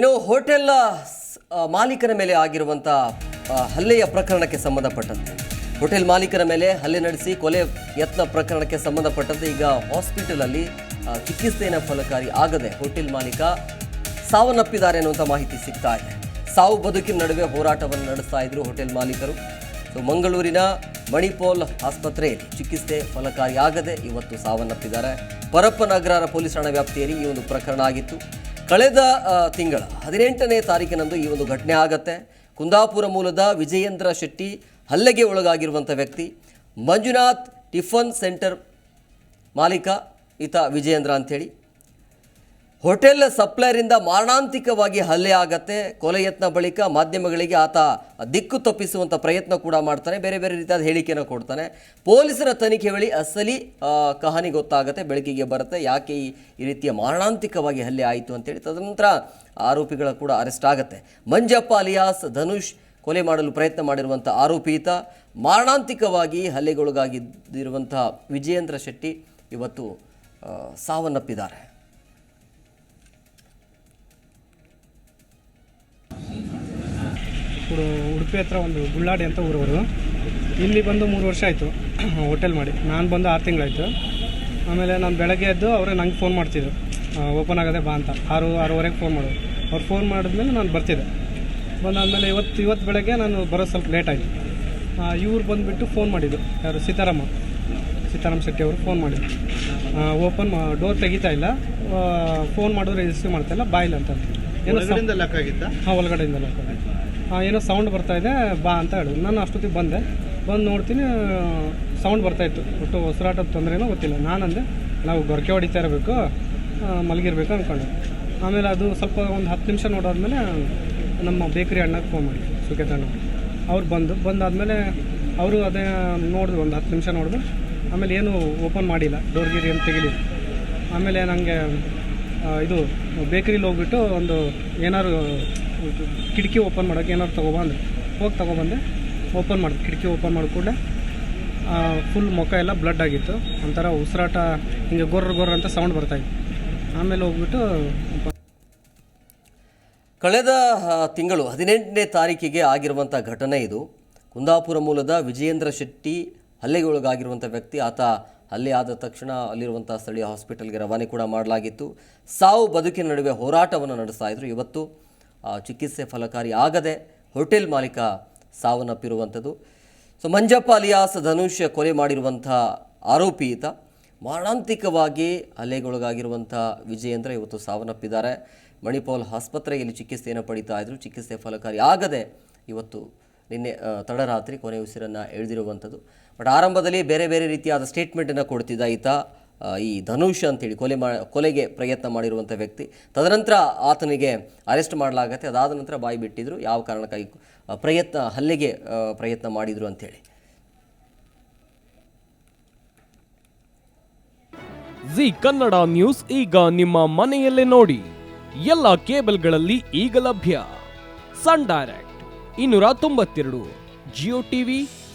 ಇನ್ನು ಹೋಟೆಲ್ ಮಾಲೀಕರ ಮೇಲೆ ಆಗಿರುವಂಥ ಹಲ್ಲೆಯ ಪ್ರಕರಣಕ್ಕೆ ಸಂಬಂಧಪಟ್ಟಂತೆ. ಹೋಟೆಲ್ ಮಾಲೀಕರ ಮೇಲೆ ಹಲ್ಲೆ ನಡೆಸಿ ಕೊಲೆ ಯತ್ನ ಪ್ರಕರಣಕ್ಕೆ ಸಂಬಂಧಪಟ್ಟಂತೆ ಈಗ ಹಾಸ್ಪಿಟಲಲ್ಲಿ ಚಿಕಿತ್ಸೆಯ ಫಲಕಾರಿ ಆಗದೆ ಹೋಟೆಲ್ ಮಾಲೀಕ ಸಾವನ್ನಪ್ಪಿದ್ದಾರೆ ಅನ್ನುವಂಥ ಮಾಹಿತಿ ಸಿಗ್ತಾ ಇದೆ. ಸಾವು ಬದುಕಿನ ನಡುವೆ ಹೋರಾಟವನ್ನು ನಡೆಸ್ತಾ ಇದ್ರು ಹೋಟೆಲ್ ಮಾಲೀಕರು. ಸೊ, ಮಂಗಳೂರಿನ ಮಣಿಪೋಲ್ ಆಸ್ಪತ್ರೆಯಲ್ಲಿ ಚಿಕಿತ್ಸೆ ಫಲಕಾರಿಯಾಗದೆ ಇವತ್ತು ಸಾವನ್ನಪ್ಪಿದ್ದಾರೆ. ಪರಪ್ಪನಗರ ಪೊಲೀಸ್ ಠಾಣಾ ವ್ಯಾಪ್ತಿಯಲ್ಲಿ ಈ ಒಂದು ಪ್ರಕರಣ ಆಗಿತ್ತು. ಕಳೆದ ತಿಂಗಳ ಹದಿನೆಂಟನೇ ತಾರೀಕಿನಂದು ಈ ಒಂದು ಘಟನೆ ಆಗತ್ತೆ. ಕುಂದಾಪುರ ಮೂಲದ ವಿಜಯೇಂದ್ರ ಶೆಟ್ಟಿ ಹಲ್ಲೆಗೆ ಒಳಗಾಗಿರುವಂಥ ವ್ಯಕ್ತಿ. ಮಂಜುನಾಥ್ ಟಿಫನ್ ಸೆಂಟರ್ ಮಾಲೀಕ, ಈತ ವಿಜಯೇಂದ್ರ ಅಂಥೇಳಿ ಹೋಟೆಲ್ ಸಪ್ಲೈರಿಂದ ಮಾರಣಾಂತಿಕವಾಗಿ ಹಲ್ಲೆ ಆಗತ್ತೆ. ಕೊಲೆ ಯತ್ನ ಬಳಿಕ ಮಾಧ್ಯಮಗಳಿಗೆ ಆತ ದಿಕ್ಕು ತಪ್ಪಿಸುವಂಥ ಪ್ರಯತ್ನ ಕೂಡ ಮಾಡ್ತಾನೆ. ಬೇರೆ ಬೇರೆ ರೀತಿಯಾದ ಹೇಳಿಕೆಯನ್ನು ಕೊಡ್ತಾನೆ. ಪೊಲೀಸರ ತನಿಖೆ ವೇಳೆ ಅಸಲಿ ಕಹಾನಿ ಗೊತ್ತಾಗುತ್ತೆ, ಬೆಳಕಿಗೆ ಬರುತ್ತೆ. ಯಾಕೆ ಈ ಈ ರೀತಿಯ ಮಾರಣಾಂತಿಕವಾಗಿ ಹಲ್ಲೆ ಆಯಿತು ಅಂತೇಳಿ ತದನಂತರ ಆರೋಪಿಗಳ ಕೂಡ ಅರೆಸ್ಟ್ ಆಗುತ್ತೆ. ಮಂಜಪ್ಪ ಅಲಿಯಾಸ್ ಧನುಷ್ ಕೊಲೆ ಮಾಡಲು ಪ್ರಯತ್ನ ಮಾಡಿರುವಂಥ ಆರೋಪಿ ಈತ. ಮಾರಣಾಂತಿಕವಾಗಿ ಹಲ್ಲೆಗೊಳಗಾಗಿದ್ದಿರುವಂಥ ವಿಜಯೇಂದ್ರ ಶೆಟ್ಟಿ ಇವತ್ತು ಸಾವನ್ನಪ್ಪಿದ್ದಾರೆ. ಉಡು ಉಡುಪಿ ಹತ್ರ ಒಂದು ಗುಳ್ಳಾಡಿ ಅಂತ ಊರವರು. ಇಲ್ಲಿ ಬಂದು ಮೂರು ವರ್ಷ ಆಯಿತು ಹೋಟೆಲ್ ಮಾಡಿ. ನಾನು ಬಂದು ಆರು ತಿಂಗಳಾಯಿತು. ಆಮೇಲೆ ನಾನು ಬೆಳಗ್ಗೆ ಎದ್ದು ಅವರೇ ನಂಗೆ ಫೋನ್ ಮಾಡ್ತಿದ್ರು. ಓಪನ್ ಆಗೋದೇ ಬಾ ಅಂತ. ಆರು ಆರೂವರೆಗೆ ಫೋನ್ ಮಾಡೋದು ಅವ್ರು ಫೋನ್ ಮಾಡಿದ್ಮೇಲೆ ನಾನು ಬರ್ತಿದ್ದೆ. ಬಂದಾದಮೇಲೆ ಇವತ್ತು ಇವತ್ತು ಬೆಳಗ್ಗೆ ನಾನು ಬರೋದು ಸ್ವಲ್ಪ ಲೇಟ್ ಆಯಿತು. ಇವ್ರು ಬಂದುಬಿಟ್ಟು ಫೋನ್ ಮಾಡಿದ್ದು ಯಾರು? ಸೀತಾರಾಮ. ಸೀತಾರಾಮ್ ಶೆಟ್ಟಿ ಅವರು ಫೋನ್ ಮಾಡಿದ್ರು. ಓಪನ್ ಡೋರ್ ತೆಗಿತಾ ಇಲ್ಲ. ಫೋನ್ ಮಾಡಿದ್ರೆ ರಿಸೀವ್ ಮಾಡ್ತಾ ಇಲ್ಲ. ಬಾಯಿಲ್ಲ ಅಂತ. ಏನೋ ಒಳಗಡೆಯಿಂದ ಲಾಕ್ ಏನೋ ಸೌಂಡ್ ಬರ್ತಾ ಇದೆ, ಬಾ ಅಂತ ಹೇಳಿದ್ರು ನಾನು ಅಷ್ಟೊತ್ತಿಗೆ ಬಂದೆ. ಬಂದು ನೋಡ್ತೀನಿ ಸೌಂಡ್ ಬರ್ತಾಯಿತ್ತು ಒಟ್ಟು ಉಸಿರಾಟದ ತೊಂದರೆನೋ ಗೊತ್ತಿಲ್ಲ. ನಾನಂದೆ, ನಾವು ಗೊರಕೆ ಹೊಡಿತಾ ಇರಬೇಕು ಮಲಗಿರ್ಬೇಕು ಅಂದ್ಕೊಂಡೆ ಆಮೇಲೆ ಅದು ಸ್ವಲ್ಪ ಒಂದು ಹತ್ತು ನಿಮಿಷ ನೋಡಾದ್ಮೇಲೆ ನಮ್ಮ ಬೇಕರಿ ಅಣ್ಣಗೆ ಫೋನ್ ಮಾಡಿ ಸುಖೇತ ಅಣ್ಣ ಅವ್ರು ಬಂದು, ಬಂದಾದಮೇಲೆ ಅವರು ಅದೇ ನೋಡಿದ್ರು, ಒಂದು ಹತ್ತು ನಿಮಿಷ ನೋಡಿದ್ರು. ಆಮೇಲೆ ಏನು ಓಪನ್ ಮಾಡಿಲ್ಲ. ಡೋರ್ ಗೀರ್ ಏನು ತೆಗಿಲಿ ಆಮೇಲೆ ನನಗೆ ಇದು ಬೇಕರಿಲಿ ಹೋಗ್ಬಿಟ್ಟು ಒಂದು ಏನಾದ್ರು ಕಿಟಕಿ ಓಪನ್ ಮಾಡೋಕ್ಕೆ ಏನಾದ್ರು ತೊಗೊಬಂದೆ. ಹೋಗಿ ತೊಗೊಬಂದೆ, ಓಪನ್ ಮಾಡಿದೆ. ಕಿಟಕಿ ಓಪನ್ ಮಾಡಿಕೊಂಡೆ ಫುಲ್ ಮುಖ ಎಲ್ಲ ಬ್ಲಡ್ ಆಗಿತ್ತು. ಒಂಥರ ಉಸಿರಾಟ, ಹಿಂಗೆ ಗೊರ್ರ ಗೊರ್ರ ಅಂತ ಸೌಂಡ್ ಬರ್ತಾಯಿತ್ತು ಆಮೇಲೆ ಹೋಗ್ಬಿಟ್ಟು, ಕಳೆದ ತಿಂಗಳು ಹದಿನೆಂಟನೇ ತಾರೀಕಿಗೆ ಆಗಿರುವಂಥ ಘಟನೆ ಇದು. ಕುಂದಾಪುರ ಮೂಲದ ವಿಜಯೇಂದ್ರ ಶೆಟ್ಟಿ ಹಲ್ಲೆಗೆ ಒಳಗಾಗಿರುವಂಥ ವ್ಯಕ್ತಿ, ಆತ ಹಲ್ಲೆ ಆದ ತಕ್ಷಣ ಅಲ್ಲಿರುವಂಥ ಸ್ಥಳೀಯ ಹಾಸ್ಪಿಟಲ್ಗೆ ರವಾನೆ ಕೂಡ ಮಾಡಲಾಗಿತ್ತು. ಸಾವು ಬದುಕಿನ ನಡುವೆ ಹೋರಾಟವನ್ನು ನಡೆಸ್ತಾ ಇದ್ರು. ಇವತ್ತು ಚಿಕಿತ್ಸೆ ಫಲಕಾರಿ ಆಗದೆ ಹೋಟೆಲ್ ಮಾಲೀಕ ಸಾವನ್ನಪ್ಪಿರುವಂಥದ್ದು. ಸೊ, ಮಂಜಪ್ಪ ಅಲಿಯಾಸ್ ಧನುಷ್ ಕೊಲೆ ಮಾಡಿರುವಂಥ ಆರೋಪಿ ಈತ. ಮಾರಣಾಂತಿಕವಾಗಿ ಹಲ್ಲೆಗೊಳಗಾಗಿರುವಂಥ ವಿಜಯೇಂದ್ರ ಇವತ್ತು ಸಾವನ್ನಪ್ಪಿದ್ದಾರೆ. ಮಣಿಪಾಲ್ ಆಸ್ಪತ್ರೆಯಲ್ಲಿ ಚಿಕಿತ್ಸೆಯನ್ನು ಪಡಿತಾ ಇದ್ರು. ಚಿಕಿತ್ಸೆ ಫಲಕಾರಿ ಆಗದೆ ಇವತ್ತು ನಿನ್ನೆ ತಡರಾತ್ರಿ ಕೊನೆ ಉಸಿರನ್ನು ಎಳೆದಿರುವಂಥದ್ದು. ಬಟ್ ಆರಂಭದಲ್ಲಿ ಬೇರೆ ಬೇರೆ ರೀತಿಯಾದ ಸ್ಟೇಟ್ಮೆಂಟನ್ನು ಕೊಡ್ತಿದ್ದ ಈತ ಈ ಧನುಷ್ ಅಂತೇಳಿ ಕೊಲೆ ಮಾ, ಕೊಲೆಗೆ ಪ್ರಯತ್ನ ಮಾಡಿರುವಂಥ ವ್ಯಕ್ತಿ. ತದನಂತರ ಆತನಿಗೆ ಅರೆಸ್ಟ್ ಮಾಡಲಾಗತ್ತೆ. ಅದಾದ ನಂತರ ಬಾಯಿ ಬಿಟ್ಟಿದ್ರು. ಯಾವ ಕಾರಣಕ್ಕಾಗಿ ಪ್ರಯತ್ನ, ಹಲ್ಲೆಗೆ ಪ್ರಯತ್ನ ಮಾಡಿದರು ಅಂಥೇಳಿ ಜಿ ಕನ್ನಡ ನ್ಯೂಸ್ ಈಗ ನಿಮ್ಮ ಮನೆಯಲ್ಲೇ ನೋಡಿ. ಎಲ್ಲ ಕೇಬಲ್ಗಳಲ್ಲಿ ಈಗ ಲಭ್ಯ. ಸನ್ ಡೈರೆಕ್ಟ್, ಇನ್ನೂರ ತೊಂಬತ್ತೆರಡು, ಜಿಯೋ ಟಿವಿ